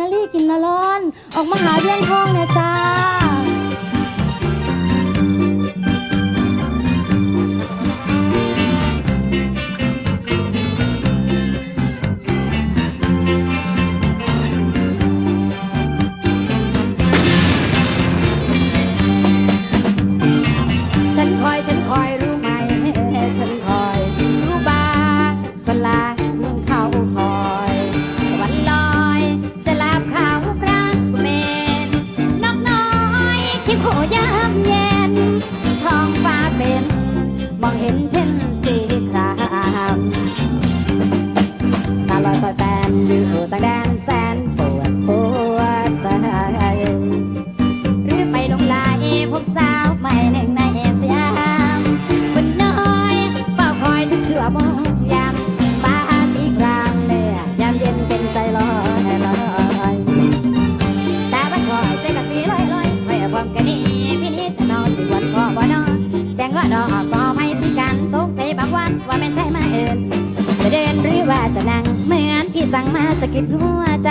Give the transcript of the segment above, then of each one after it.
นาลีกินนาร้อน ออกมาหาเวียงทองนี่จ้ะ ที่โผยามเย็นท้องฟ้าเป็นมองเห็นเช่นสีครามตาลอยปล่อยแฟนอยู่ต่างแดนแสนปวดปวดใจหรือไปลงลายพบสาวใหม่หนึ่งในสยามคนน้อยเฝ้าคอยทุกชั่วโมง สั่งมาสะกิดหัวใจ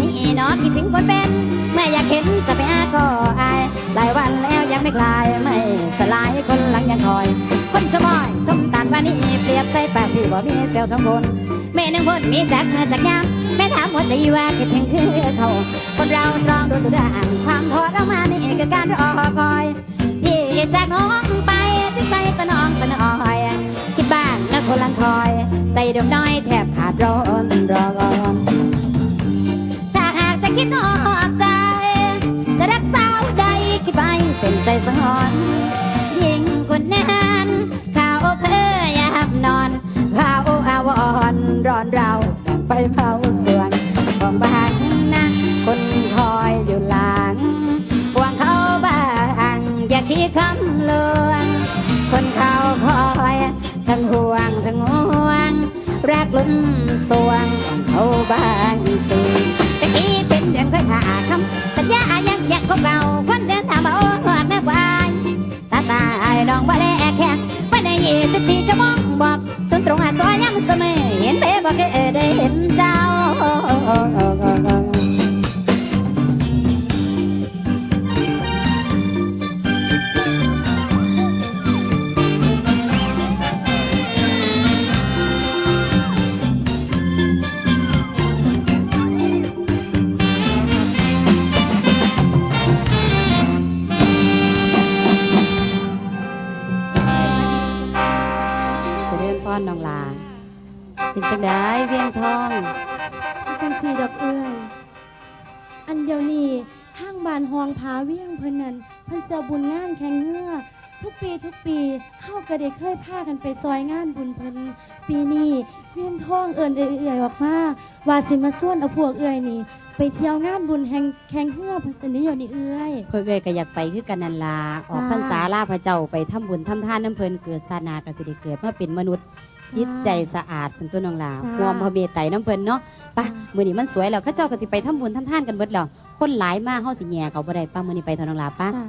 นี่เนอคิดถึงคนเป็นเมื่ออยากเห็นจะไปอาก็อาย หลายวันแล้วยังไม่คลายไม่สลายคนหลังยังคอย คนชะมอยสมตานวันนี้เปรียบใส่ปากพี่บ่มีเซลล์ทั้งคนเม่หนึ่งคนมีแจกเงินจากยามแม่ถามหัวใจว่าคิดถึงคือเขาคนเราลองดูดูด่างความทรมานนี่คือการรอคอยพี่จากน้องไปที่ใจตะน้องตะน้อยคิดบ้างนะคนลังคอย ใจดวงน้อยแทบขาดร้อนร้อนถ้าหากจะคิดนอกใจ จะรักสาวใดคิดไปเป็นใจสังหรณ์ยิ่งคนนั้นข่าวเพื่อยามนอนข่าวอาวรร้อนเราไปเผา กลุ้มสวงของเขาบ้างสิตะกี้เป็นเรื่องเคยถาคำสัญญายังยังของเราคนเดินทางมาโอ้หอดแม่วายตาตายน้องบ่แลแค่วันในยี่สิบสี่ชั่วโมงบอกตุนตรงหาซอยยังเสมอเห็นเพ่บอกเออได้เห็นเจ้า เป็นจังได้เวียงทองจังสีดอกเอ้ยอันเดียวนี้ทางบ้านหองผาเวียงเพิ่นนั่นเพิ่นเสียบุญงานแข่งเงือทุกปีทุกปีเฮาก็ได้เคยพากันไปซอยงานบุญเพิ่นปีนี้เวียงทองเอิ้นเอื่อยๆออกมาว่าสิมาส่วนเอาพวกเอ้อยนี่ ไปเที่ยวงานบุญแห่งแข่งเงือเพิ่นสินิยมนี่เอ้ยเพื่อนเอ้ยก็อยากไปคือกันนันลาออกพรรษาลาพระเจ้าไปทำบุญทำทานน้ำเพลินเกิดศาสนากสิได้เกิดมาเป็นมนุษย์ จิตใจสะอาดสันตัวน้องลาจ้าความพระเมตไตรน้ำเพลินเนาะไปะมื้อนี้มันสวยแล้วเข้าเจ้าก็สิไปทำบุญทำทานกันเบิดแล้วคนหลายมากเฮาสิแย่เขาบ่ได้ป้ามื้อนี้ไปเถอะน้องลาป้า จ้า